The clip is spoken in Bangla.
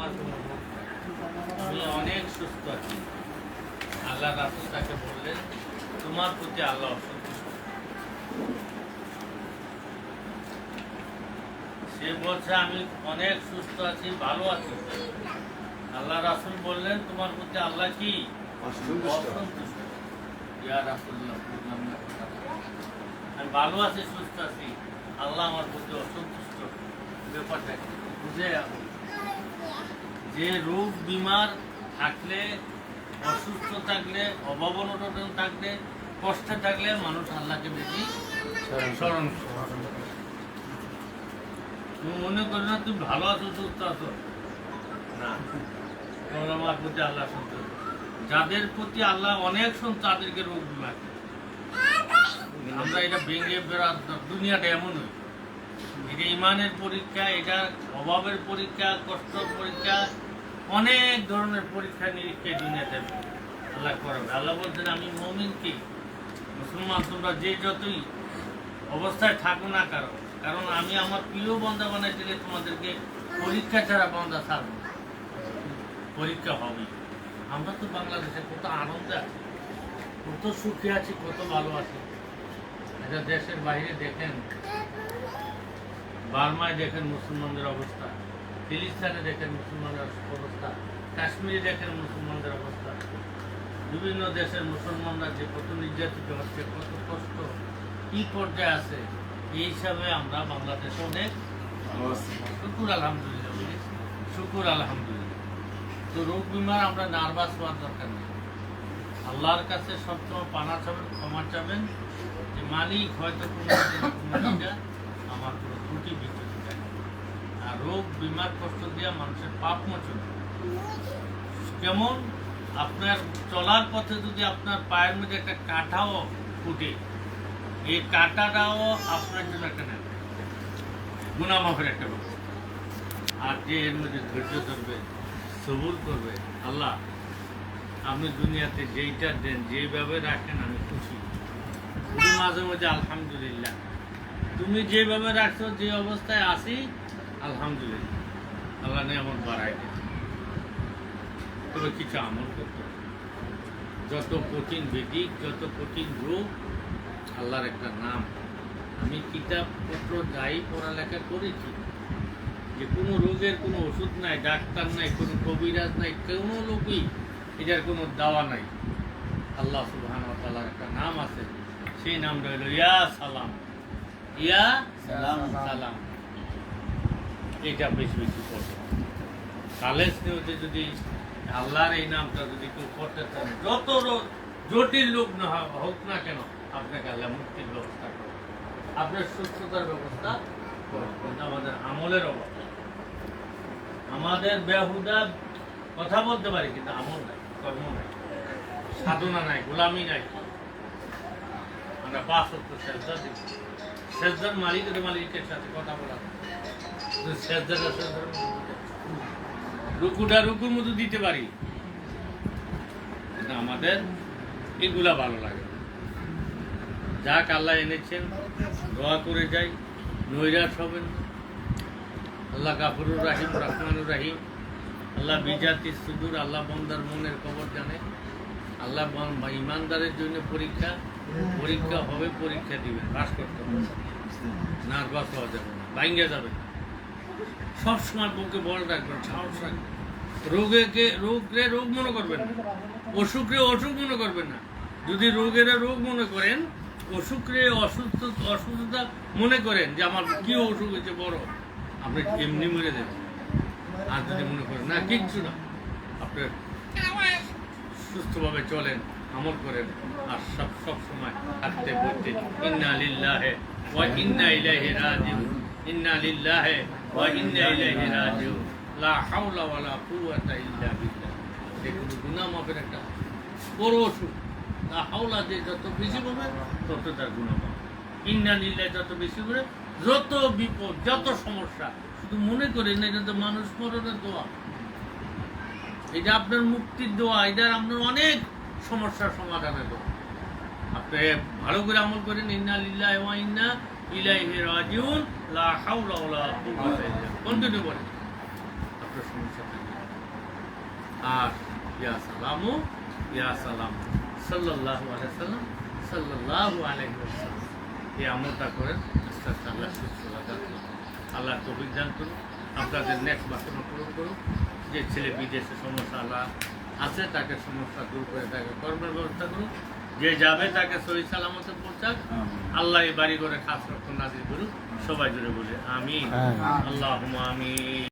আমি অনেক সুস্থ আছি। আল্লাহ রাসুল তাকে বললেন তোমার প্রতি আল্লাহ অসন্তুষ্ট। সে বলছে আমি অনেক সুস্থ আছি ভালো আছি। আল্লাহ রাসুল বললেন তোমার প্রতি আল্লাহ কি? অসন্তুষ্ট। ইয়া। আমি ভালো আছি সুস্থ আছি। আল্লাহ আমার প্রতি অসন্তুষ্ট। ব্যাপারটা বুঝে। যে রোগ বিমার থাকলে অসুস্থ থাকলে অভাব অনটন থাকলে কষ্টে থাকলে মানুষ আল্লাহকে বেশি স্মরণ তুমি মনে করো না তুমি ভালো আছো সুস্থ আছো? না। আমার প্রতি আল্লাহ সন্তুষ্ট। যাদের প্রতি আল্লাহ অনেক শুন তাদেরকে রোগ বিমার আমরা এটা ভেঙে বেড়া দুনিয়াটা এমন এমনই এটা ইমানের পরীক্ষা এটা অভাবের পরীক্ষা কষ্টর পরীক্ষা অনেক ধরনের পরীক্ষা, নিরীক্ষা দুনিয়াতে আল্লাহ করবে। আল্লাহ বলছেন, আমি মমিন কি? মুসলমান তোমরা যে যতই অবস্থায় থাকো না কারও কারণ আমি আমার প্রিয় বন্ধা বানাই দিলে তোমাদেরকে পরীক্ষা ছাড়া বন্ধা না। পরীক্ষা হবে। আমরা তো বাংলাদেশে কত আনন্দে আছি, কত সুখে আছি, কত ভালো আছি। এটা দেশের বাইরে দেখেন, বার্মায় দেখেন মুসলমানদের অবস্থা। ফিলিস্তানে দেখেন মুসলমানদের অবস্থা কাশ্মীরে দেখেন মুসলমানদের অবস্থা বিভিন্ন দেশের মুসলমানরা যে কত নির্যাতিত হচ্ছে, কত কষ্ট, কি পর্যায়ে আছে, এই হিসাবে আমরা বাংলাদেশে অনেক শুকুর আলহামদুলিল্লাহ বুঝেছি? শুকুর আলহামদুলিল্লাহ তো রোগ বিমার আমরা নার্ভাস হওয়ার দরকার নেই আল্লাহর কাছে সবসময় পানা চাবেন, ক্ষমা চাবেন, যে মালিক হয়তো কোনো আমার কোনো ত্রুটি থাকে আর রোগ বিমার কষ্ট দিয়া মানুষের পাপ মোচন। কেমন? আপনার চলার পথে যদি আপনার পায়ের মধ্যে একটা কাঁটাও ফুটে, এই কাঁটাটাও আপনার জন্য একটা নেন গুণামাফের একটা আর যে এর মধ্যে ধৈর্য ধরবে, সবুর করবে, আল্লাহ, আপনি দুনিয়াতে যেইটা দেন যেভাবে রাখেন, আমি খুশি। শুধু মাঝে মাঝে আলহামদুলিল্লাহ। তুমি যেভাবে রাখছো, যে অবস্থায় আছি আলহামদুলিল্লাহ। আল্লাহ নিয়ামত বাড়াই দেন তবে কিছু আমল করতে যত কঠিন বেদিক যত কঠিন রোগ আল্লাহর একটা নাম। আমি কিতাবপত্র যাই পড়ালেখা করেছি যে কোনো রোগের কোনো ওষুধ নাই ডাক্তার নাই কোনো কবিরাজ নাই কোনো লোকই এটার কোনো দাওয়া নাই। আল্লাহ সুবহান তাআলার একটা নাম আছে সেই নামটা হলো ইয়া সালাম। ইয়া সালাম। সালাম। এটা বেশি বেশি পড়বে কালেজ নিয়তে যদি আল্লাহর এই নামটা যদি কেউ করতে চান যত জটিল লোক না হোক- না কেন, আপনাকে আল্লাহ মুক্তির ব্যবস্থা করবে। আপনার সুস্থতার ব্যবস্থা করবে। আমাদের আমলের অভাব। আমাদের বেহুদা কথা বলতে পারি, কিন্তু আমল নাই, কর্ম নাই, সাধনা নাই, গোলামি নাই। আমরা পাঁচ হতো সেজদা দিই। সেজদার মালিকের মালিকের সাথে কথা বলা রুকুটা রুকুর মতো দিতে পারি। কিন্তু আমাদের এগুলা ভালো লাগে। যাক, আল্লাহ এনেছেন, দোয়া করে যাই, নৈরাশ হবেন। আল্লাহ গাফরুর রাহিম, রহমানুর রাহিম। আল্লাহ বিজাতি সুদূর, আল্লাহ বন্দার মনের খবর জানে। আল্লাহ ইমানদারের জন্য পরীক্ষা। পরীক্ষা হবে, পরীক্ষা দিবেন। পাস করতে হবে। নার্ভাস হওয়া যাবে না। যাবে না। সবসময় বুকে বল রাখবেন, সাহস রাখবেন। রোগেকে রোগরে রোগ মনে করবেন না। অসুখরে অসুখ মনে করবেন না। যদি রোগের রোগ মনে করেন অসুখরে অসুস্থ, অসুস্থতা মনে করেন যে আমার কি অসুখ হয়েছে, বড়, আপনি এমনি মরে দেবেন আর যদি মনে করেন, না, কিচ্ছু না। আপনি সুস্থভাবে চলেন, আমল করেন, আর সব সব সময় থাকতে বলতে ইন্না লিল্লাহে ওয়া ইন্না ইলাইহি রাজিউন। ইন্না লিল্লাহে ওয়া ইন্না ইলাইহি রাজিউন। লা হাওলা ওয়ালা কুওয়াতা ইল্লা বিল্লাহ। দেখুন গুনাহ মাফের একটা বড় ওষুধ লা হাওলা যে যত বেশি পাবে তত তার গুনাহ ইন্না লিল্লাহে যত বেশি করে যত বিপদ, যত সমস্যা, শুধু মনে করেন এটা তো মানুষ মরণের দোয়া। এটা আপনার মুক্তির দোয়া, এটা আপনার অনেক সমস্যার সমাধানের দোয়া। আপনি ভালো করে আমল করেন, ইন্না লিল্লাহি ওয়া ইন্না ইলাইহি রাজিউন, লা হাওলা ওয়ালা কুওয়াতা ইল্লা কন্টিনিউ করেন আপনার সমস্যা আর ইয়া সালামু, ইয়া সালাম। সাল্লাল্লাহু আলাইহি সাল্লাম, সাল্লাল্লাহু আলাইহি ওয়াসাল্লাম। এই আমলটা করেন, আস্তে আস্তে আল্লাহ সুস্থ আল্লাহ তৌফিক দান করুন। আপনাদের নেক্সট বাসনা পূরণ করুন। যে ছেলে বিদেশে সমস্যা, আল্লাহ আছে তাকে সমস্যা দূর করে তাকে কর্মের ব্যবস্থা করুন যে যাবে তাকে শরীর সালামতে পৌঁছাক। আল্লাহ এই বাড়ি করে খাস রক্ষণ নাজির করুক। সবাই জুড়ে বলে আমি হ্যাঁ। আল্লাহ আমি